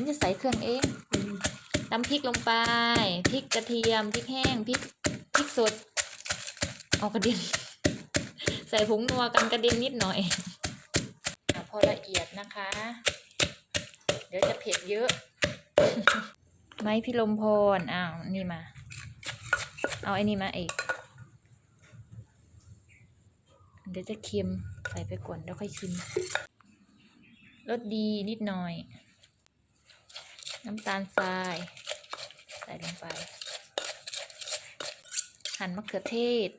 ฉันจะใส่เครื่องเองตำพริกลงไป พริกกระเทียม พริกแห้ง พริก พริกสด เอากระเด็น ใส่ผงนัวกันกระเด็นนิดหน่อยอะพอละเอียดนะคะ เดี๋ยวจะเผ็ดเยอะ ไม้พี่ลมพร อ้าว นี่มา เอาไอ้นี่มาอีก เดี๋ยวจะเค็ม ใส่ไปก่อนแล้วค่อยชิม รสดีนิดหน่อย น้ำตาลทราย ใส่ลงไป หั่นมะเขือเทศ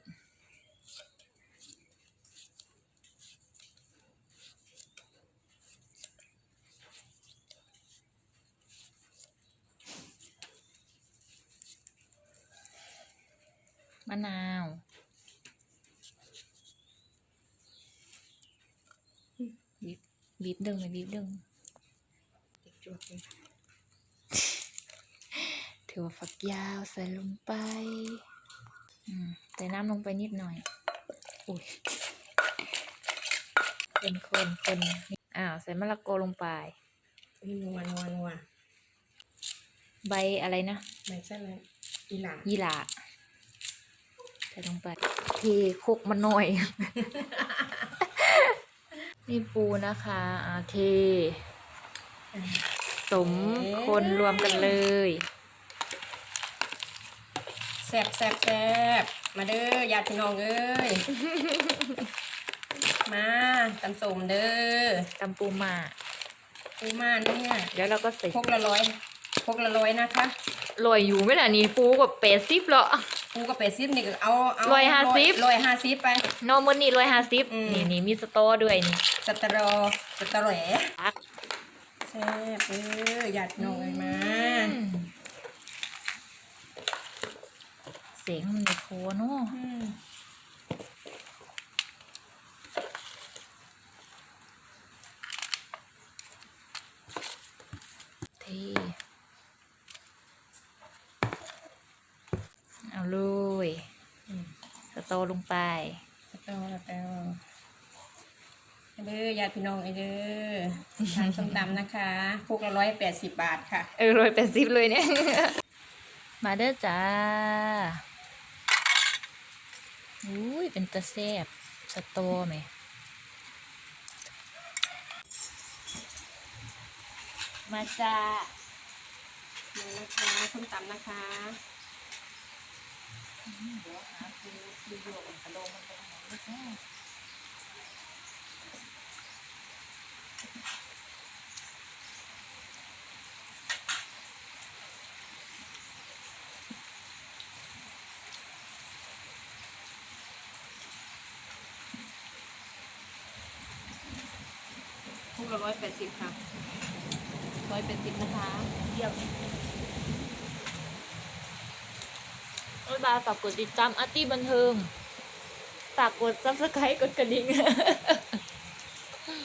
มะนาวบีบบีบดึงเลยบีบดึงจุด ถั่วฝักยาวใส่ลงไปอืมใส่น้ำลงไปนิดหน่อย อุ้ยคนคนคนอ้าวใส่มะละกอลงไปนี่นัวนัวนัวใบอะไรนะไม่ใช่เลยอีหลายี่หร่าใส่ลงไปเทคลุกมาหน่อย นี่ปูนะคะอ่าเทสมคนรวมกันเลย แซ่บแซ่บแซ่บมาเด้อญาติพี่น้องเอ้ย มาตำส้มเด้อตำปูมาปูมาเนี่ยเดี๋ยวเราก็ใส่พกละร้อยพกละร้อยนะคะลอยอยู่ไหมล่ะนี่ปูกับเป็ดซิบเหรอปูกับเป็ดซิปนี่ก็เอาเอาร้อยห้าสิบร้อยห้าสิบไปนอร์มันนี่ร้อยห้าสิบอืมนี่นี่มีสตอด้วยนี่สตรอสตรอแหลตักแซ่บเออญาติพี่น้องเอ้ยมา อืมเสียงมันในโคเนาะอืมเทเอาเลยอืมสตอลงไปสตรอสตรอเด้อญาติพี่น้องเอ้ยเด้อทานส้มตำนะคะพกละร้อยแปดสิบบาทค่ะ เออร้อยแปดสิบเลยเนี่ย มาเด้อจ้าอุ้ย เป็นตะแซบสตอไหมมาจ้ามานะคะส้มตำนะคะเดี๋ยวหาปูดูดูกันกระโดงมันไปทางไหนไม่แน่ พวกละร้ อยแปดสิบค่ะร้อยแปดสิบนะคะเยี่ยมโอ้ยบายฝากกดติดตามอาร์ตี้บันเทิง ฝากกดซับสไครต์กดกระดิ่ง